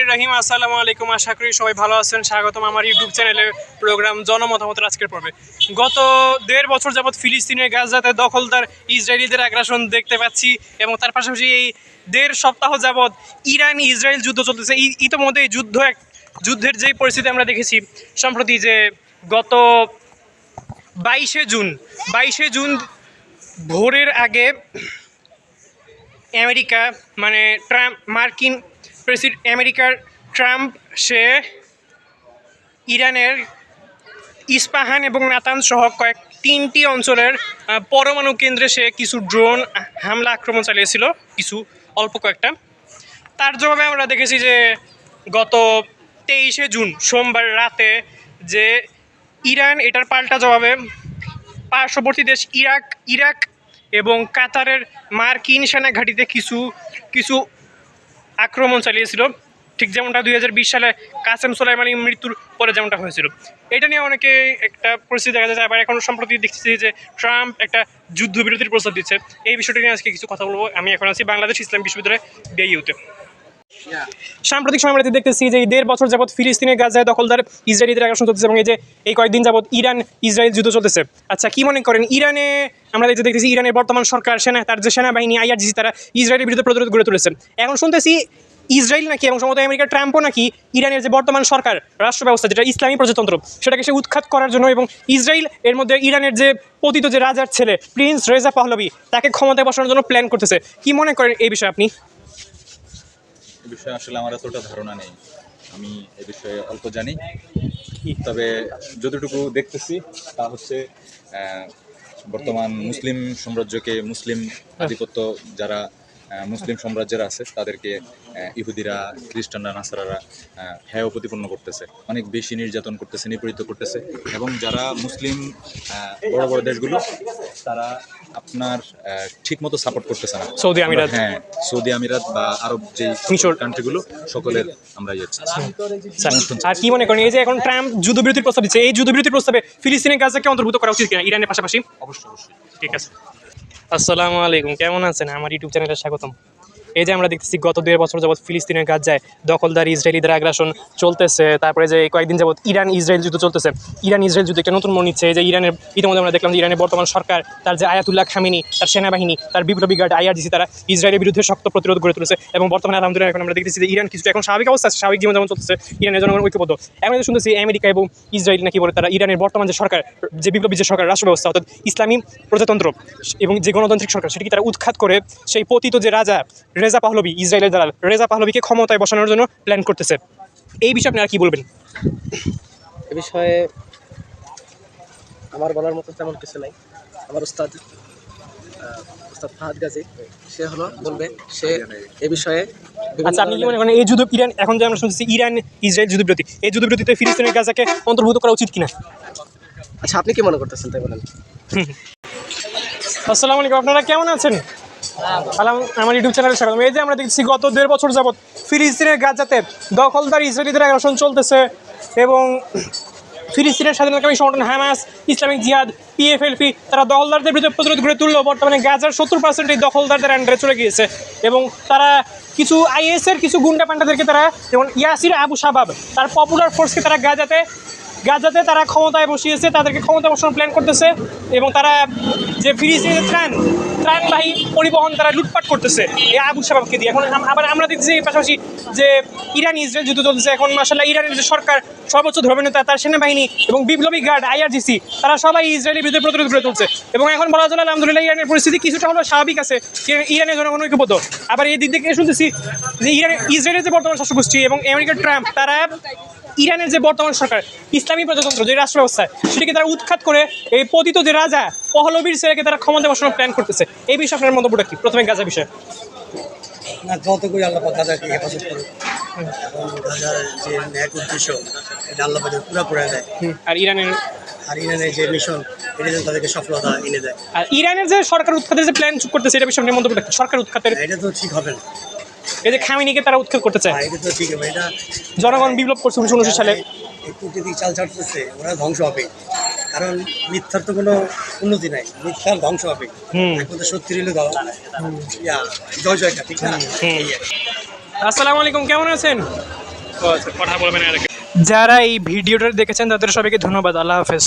রহিম, আসসালামু আলাইকুম। আশা করি সবাই ভালো আছেন। স্বাগতম আমার ইউটিউব চ্যানেলে প্রোগ্রাম জনমতামতের আজকের পর্বে। গত দেড় বছর যাবৎ ফিলিস্তিনের, গাজাতে দখলদার ইসরায়েলিদের আগ্রাসন দেখতে পাচ্ছি এবং তার পাশাপাশি এই দেড় সপ্তাহ যাবৎ ইরান ইসরায়েল যুদ্ধ চলতেছে। ইতোমধ্যে যুদ্ধ এক যুদ্ধের যেই পরিস্থিতি আমরা দেখেছি, সম্প্রতি যে গত বাইশে জুন বাইশে জুন ভোরের আগে আমেরিকা মানে ট্রাম্প, মার্কিন প্রেসিডেন্ট আমেরিকার ট্রাম্প, সে ইরানের ইস্পাহান এবং নাতান সহ কয়েক তিনটি অঞ্চলের পরমাণু কেন্দ্রে সে কিছু ড্রোন হামলা আক্রমণ চালিয়েছিল, কিছু অল্প কয়েকটা। তার জবাবে আমরা দেখেছি যে গত তেইশে জুন, সোমবার রাতে যে ইরান, এটার পাল্টা জবাবে পার্শ্ববর্তী দেশ ইরাক ইরাক এবং কাতারের মার্কিন সেনা ঘাঁটিতে কিছু কিছু আক্রমণ চালিয়েছিল। ঠিক যেমনটা দুই হাজার বিশ সালে কাসেম সোলাইমানির মৃত্যুর পরে যেমনটা হয়েছিল। এটা নিয়ে অনেকে একটা পরিস্থিতি দেখা যায়, আবার এখন সম্প্রতি দেখতেছি যে ট্রাম্প একটা যুদ্ধবিরতির প্রস্তাব দিচ্ছে। এই বিষয়টি নিয়ে আজকে কিছু কথা বলব। আমি এখন আছি বাংলাদেশ ইসলাম বিশ্ববিদ্যালয়ে বিআইউতে সাম্প্রতিক সময় আমরা দেখতেছি যে দেড় বছর যাবৎ ফিলিস্তিনের গাজায় দখলদার ইসরায়েলিদের আগ্রাসন চলতেছে এবং এই যে এই কয়েকদিন যাবৎ ইরান, ইসরায়েল যুদ্ধ চলতেছে। আচ্ছা কি মনে করেন? ইরানে আমরা যে দেখতেছি ইরানের বর্তমান সরকার, সেনা, তার যে সেনাবাহিনী, আইআরজিসি, তারা ইসরায়েলের বিরুদ্ধে প্রতিরোধ গড়ে তুলেছে। এখন শুনতেছি ইসরায়েল নাকি এবং সম্ভবত আমেরিকার ট্রাম্পও নাকি ইরানের যে বর্তমান সরকার রাষ্ট্র ব্যবস্থা যেটা ইসলামী প্রজাতন্ত্র, সেটাকে সে উৎখাত করার জন্য এবং ইসরায়েল এর মধ্যে ইরানের যে পতিত যে রাজার ছেলে, প্রিন্স রেজা পাহলবি তাকে ক্ষমতায় বসানোর জন্য প্ল্যান করতেছে। কি মনে করেন এই বিষয়ে আপনি? বিষয়ে আসলে আমার এতটা ধারণা নেই। আমি এ বিষয়ে অল্প জানি। তবে যতটুকু দেখতেছি, তা হচ্ছে বর্তমান মুসলিম সাম্রাজ্যকে মুসলিম আধিপত্য যারা মুসলিম সাম্রাজ্যের আছে তাদেরকে ইহুদিরা খ্রিস্টানরা নাসারারা হেয় প্রতিপন্ন করতেছে। অনেক বেশি নির্যাতন করতেছে নিপীড়িত করতেছে এবং যারা মুসলিম বড় বড় দেশগুলো তারা আপনার ঠিক মতো সাপোর্ট করতেছে না। সৌদি আমিরাত। হ্যাঁ সৌদি আমিরাত বা আরব যে মিশর। কান্ট্রিগুলো সকলের আমরা ইয়ে আর কি মনে করেন এই যে এখন ট্রাম্প যুদ্ধবিরতির প্রস্তাব দিচ্ছে এই যুদ্ধবিরতির প্রস্তাবে ফিলিস্তিনের গাজাকে অন্তর্ভুক্ত করা উচিত কিনা ইরানের পাশাপাশি? অবশ্যই অবশ্যই। ঠিক আছে। আসসালামু আলাইকুম কেমন আছেন? আমার ইউটিউব চ্যানেলে স্বাগতম। এই যে আমরা দেখতেছি গত দেড় বছর যাবৎ ফিলিস্তিনের গাজায় দখলদার ইসরায়েলিদের আগ্রাসন চলতেছে, তারপরে যে কয়েকদিন যাবৎ ইরান ইসরায়েল যুদ্ধ চলতেছে। ইরান ইসরায়েল যুদ্ধ একটা নতুন মন নিচ্ছে যে ইরানের ইতিমধ্যে আমরা দেখলাম যে ইরানের বর্তমান সরকার, তার যে আয়াতুল্লাহ খামিনি, তার সেনাবাহিনী, তার বিপ্লবী গার্ড আইআরজিসি, তারা ইসরায়েলের বিরুদ্ধে শক্ত প্রতিরোধ গড়ে তুলেছে এবং বর্তমানে আলহামদুলিল্লাহ এখন আমরা দেখতেছি যে ইরান কিছু এখন স্বাভাবিক অবস্থা আছে, স্বাভাবিক জীবন যেমন চলতেছে, ইরানের জনগণ ঐক্যবদ্ধ। এখন শুনতেছি আমেরিকা এবং ইসরায়েল নাকি বলে তারা ইরানের বর্তমান যে সরকার, যে বিপ্লবী যে সরকার, রাষ্ট্র ব্যবস্থা, অর্থাৎ ইসলামী প্রজাতন্ত্র, এবং যে গণতান্ত্রিক সরকার, সেটিকে তারা উৎখাত করে, সেই পতিত যে রাজা রেজা পাহলবি ইসরায়েলের দালাল রেজা পাহলবিকে ক্ষমতায় বসানোর জন্য প্ল্যান করতেছে। এই বিষয়ে আপনি আর কি বলবেন? এ বিষয়ে আমার বলার মতো তেমন কিছু নাই। আমার উস্তাদ উস্তাদ ফাহাদ গাজী সে হলো বলবে সে এ বিষয়ে আচ্ছা আপনি কি মনে করেন এই যুদ্ধ ইরান এখন যে আমরা শুনতেছি ইরান ইসরায়েল যুদ্ধবিরতি এই যুদ্ধবিরতিতে ফিলিস্তিনের গাজাকে অন্তর্ভুক্ত করা উচিত কিনা? আচ্ছা আপনি কি মনে করতেছেন তাই বলেন? আসসালামু আলাইকুম আপনারা কেমন আছেন? আমার ইউটিউব চ্যানেলে স্বাগতম। এই যে আমরা দেখছি গত দেড় বছর যাবৎ ফিলিস্তিনের গাজাতে দখলদার ইসরায়েলিদের আগ্রাসন চলতেছে এবং ফিলিস্তিনের স্বাধীনতাকামী সংগঠন হামাস, ইসলামিক জিহাদ পিএফএলপি তারা দখলদারদের বিরুদ্ধে প্রতিরোধ গড়ে তুললেও বর্তমানে গাজার সত্তর পার্সেন্ট এই দখলদারদের আন্ডারে চলে গিয়েছে এবং তারা কিছু আইএসের কিছু গুন্ডা পান্ডাদেরকে তারা যেমন ইয়াসির আবু শাবাব তার পপুলার ফোর্সকে তারা গাজাতে গাজাতে তারা ক্ষমতায় বসিয়েছে, তাদেরকে ক্ষমতা বসানোর প্ল্যান করতেছে এবং তারা যে ফিলিস্তিনের ত্রাণ, ত্রাণবাহী পরিবহন তারা লুটপাট করতেছে এই আবু সাবাবকে দিয়ে। এখন আবার আমরা দেখতেছি এর পাশাপাশি যে ইরান, ইসরায়েল যুদ্ধ চলতেছে, এখন মাসাল্লাহ ইরানের যে সরকার, সর্বোচ্চ ধর্মীয় নেতা, তার সেনাবাহিনী এবং বিপ্লবী গার্ড আইআরজিসি তারা সবাই ইসরায়েলের বিরুদ্ধে প্রতিরোধ করে তুলছে। এবং এখন বলা চলে আলহামদুলিল্লাহ ইরানের পরিস্থিতি কিছুটা হলেও স্বাভাবিক আছে ইরা- ইরানের জনগণ ঐক্যবদ্ধ। আবার এই দিক থেকে শুনতেছি যে ইরান ইসরায়েলের যে বর্তমান শাসকগোষ্ঠী এবং আমেরিকার ট্রাম্প, তারা ইরানের যে বর্তমান সরকার ইসলামী প্রজাতন্ত্র যে রাষ্ট্র ব্যবস্থা সেটিকে তারা উৎখাত করে এই পতিত যে রাজা পহলবীর ছেলেকে তারা ক্ষমতা বসানোর প্ল্যান করতেছে। এই বিষয়ে আপনার মন্তব্যটা কি? প্রথমে গাজা বিষয়ে। না যত করে আল্লাহ গাজাকে হেফাজত করুক। এবং গাজার যে ন্যাক উদ্দেশ্য এটা আল্লাহ পুরা করে দেয়। আর ইরানের? আর ইরানের যে মিশন এটা যেন তাদেরকে সফলতা এনে দেয়। আর ইরানের যে সরকার উৎখাতের যে প্ল্যান করতেছে এটা বিষয়ে আপনার মন্তব্যটা কি? সরকার উৎখাতের এটা তো ঠিক হবে না। এই যে খামিনিকে তারা উৎখাত করতে চায়। এটা জনগণ বিপ্লব করছে উনিশশো উনষাট সালে। এই কূটনীতিক চাল চাটতেছে ওরা ধ্বংস হবে। কারণ মিথ্যার তো কোনো উন্নতি নাই মিথ্যার ধ্বংস হবে। সত্যি রইল দাও ইয়া জয় জয়টা ঠিক না। আসসালামু আলাইকুম কেমন আছেন? আচ্ছা কথা বলবেন যারা এই ভিডিওটা দেখেছেন তাদের সবাইকে ধন্যবাদ আল্লাহ হাফেজ।